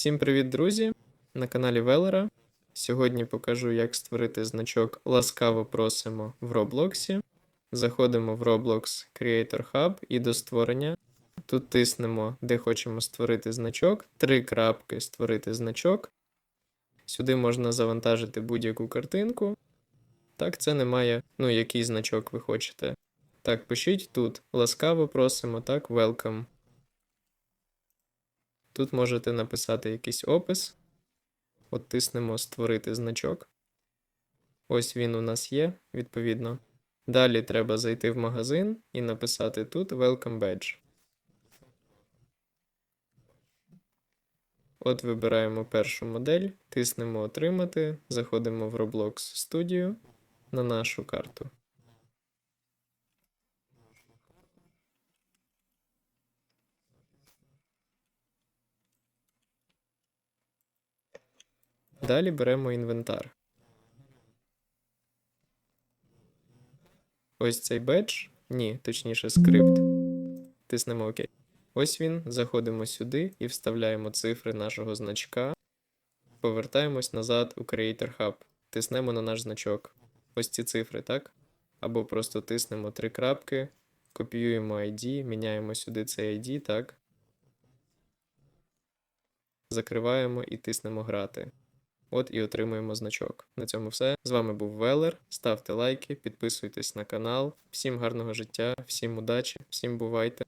Всім привіт, друзі! На каналі Велера. Сьогодні покажу, як створити значок Ласкаво просимо в Роблоксі. Заходимо в Roblox Creator Hub і до створення. Тут тиснемо, де хочемо створити значок. Три крапки створити значок. Сюди можна завантажити будь-яку картинку. Так, це не має, ну, який значок ви хочете. Так, пишіть тут. Ласкаво просимо, так, welcome. Тут можете написати якийсь опис. От тиснемо Створити значок. Ось він у нас є, відповідно. Далі треба зайти в магазин і написати тут Welcome Badge. От вибираємо першу модель, тиснемо Отримати, заходимо в Roblox Studio на нашу карту. Далі беремо інвентар. Ось цей бедж. Ні, точніше, скрипт. Тиснемо ОК. Ось він. Заходимо сюди і вставляємо цифри нашого значка. Повертаємось назад у Creator Hub. Тиснемо на наш значок. Ось ці цифри, так? Або просто тиснемо три крапки, копіюємо ID, міняємо сюди цей ID, так? Закриваємо і тиснемо грати. От і отримуємо значок. На цьому все. З вами був Велер. Ставте лайки, підписуйтесь на канал. Всім гарного життя, всім удачі, всім бувайте.